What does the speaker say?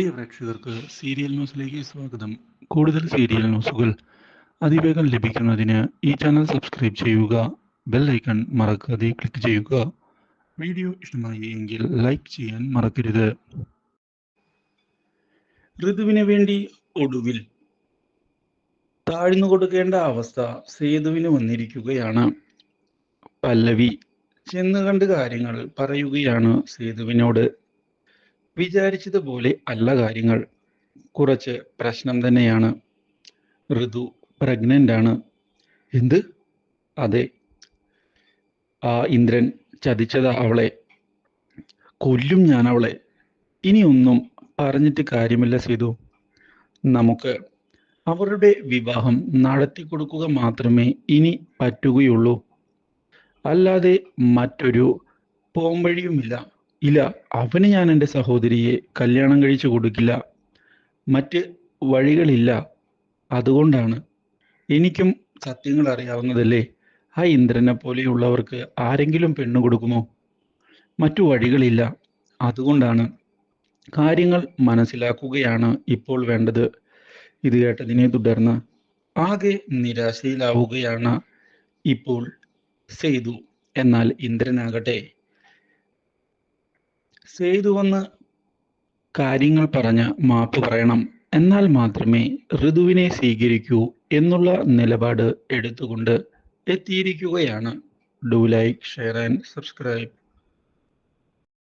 പ്രിയ പ്രേക്ഷകർക്ക് സീരിയൽ ന്യൂസിലേക്ക് സ്വാഗതം. കൂടുതൽ സീരിയൽ ന്യൂസുകൾ അതിവേഗം ലഭിക്കുന്നതിന് ഈ ചാനൽ സബ്സ്ക്രൈബ് ചെയ്യുക ബെൽ ഐക്കൺ മറക്കാതെ ക്ലിക്ക് ചെയ്യുക. വീഡിയോ ഇഷ്ടമായി എങ്കിൽ ലൈക്ക് ചെയ്യാൻ മറക്കരുത്. ഋതുവിന് വേണ്ടി ഒടുവിൽ താഴ്ന്നു കൊടുക്കേണ്ട അവസ്ഥ സേതുവിന് വന്നിരിക്കുകയാണ്. പല്ലവി ചെന്ന് കണ്ട് കാര്യങ്ങൾ പറയുകയാണ് സേതുവിനോട്. വിചാരിച്ചതുപോലെ അല്ല കാര്യങ്ങൾ. കുറച്ച് പ്രശ്നം തന്നെയാണ്. ഋതു പ്രഗ്നന്റ് ആണ്. എന്ത്? അതെ. ആ ഇന്ദ്രൻ ചതിച്ചതാ അവളെ. കൊല്ലും ഞാൻ അവളെ. ഇനിയൊന്നും പറഞ്ഞിട്ട് കാര്യമില്ല സീതു. നമുക്ക് അവരുടെ വിവാഹം നടത്തി കൊടുക്കുക മാത്രമേ ഇനി പറ്റുകയുള്ളൂ. അല്ലാതെ മറ്റൊരു പോംവഴിയുമില്ല. ഇല്ല അവന് ഞാൻ എന്റെ സഹോദരിയെ കല്യാണം കഴിച്ചു കൊടുക്കില്ല. മറ്റ് വഴികളില്ല. അതുകൊണ്ടാണ് എനിക്കും സത്യങ്ങൾ അറിയാവുന്നതല്ലേ? ആ ഇന്ദ്രനെ പോലെയുള്ളവർക്ക് ആരെങ്കിലും പെണ്ണു കൊടുക്കുമോ? മറ്റു വഴികളില്ല. അതുകൊണ്ടാണ് കാര്യങ്ങൾ മനസ്സിലാക്കുകയാണ് ഇപ്പോൾ വേണ്ടത്. ഇത് കേട്ടതിനെ തുടർന്ന് ആകെ നിരാശയിലാവുകയാണ് ഇപ്പോൾ സേതു. എന്നാൽ ഇന്ദ്രനാകട്ടെ. സേതു വന്ന് കാര്യങ്ങൾ പറഞ്ഞ് മാപ്പ് പറയണം. എന്നാൽ മാത്രമേ ഋതുവിനെ സ്വീകരിക്കൂ എന്നുള്ള നിലപാട് എടുത്തുകൊണ്ട് എത്തിയിരിക്കുകയാണ്. Do like share and subscribe.